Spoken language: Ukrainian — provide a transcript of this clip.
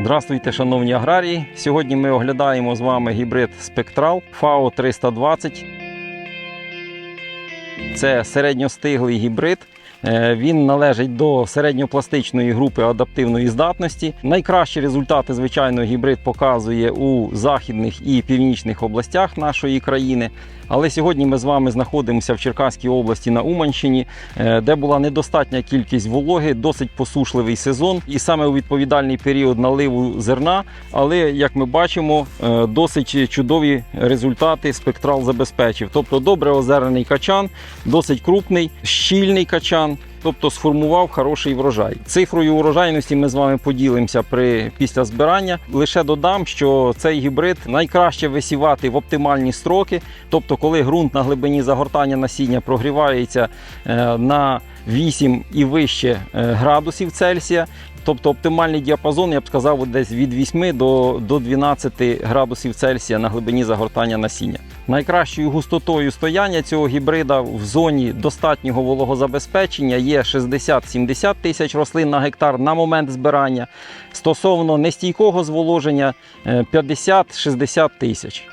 Здравствуйте, шановні аграрії. Сьогодні ми оглядаємо з вами гібрид Спектрал FAO 320. Це середньостиглий гібрид. Е, Він належить до середньопластичної групи адаптивної здатності. Найкращі результати, звичайно, гібрид показує у західних і північних областях нашої країни. Але сьогодні ми з вами знаходимося в Черкаській області на Уманщині, е, де була недостатня кількість вологи, досить посушливий сезон, і саме у відповідальний період наливу зерна. Але як ми бачимо, е, досить чудові результати спектрал забезпечив. Тобто добре озерений качан, досить крупний, щільний качан. down, Тобто сформував хороший врожай. Цифрою урожайності ми з вами поділимося при після збирання. Лише додам, що цей гібрид найкраще висівати в оптимальні строки. Тобто, коли ґрунт на глибині загортання насіння прогрівається е, на 8 і вище е, градусів Цельсія. Тобто оптимальний діапазон, я б сказав, десь від 8 до, до 12 градусів Цельсія на глибині загортання насіння. Найкращою густотою стояння цього гібрида в зоні достатнього вологозабезпечення є 60-70 тисяч рослин на гектар на момент збирання. Стосовно нестійкого зволоження е, 50-60 тисяч.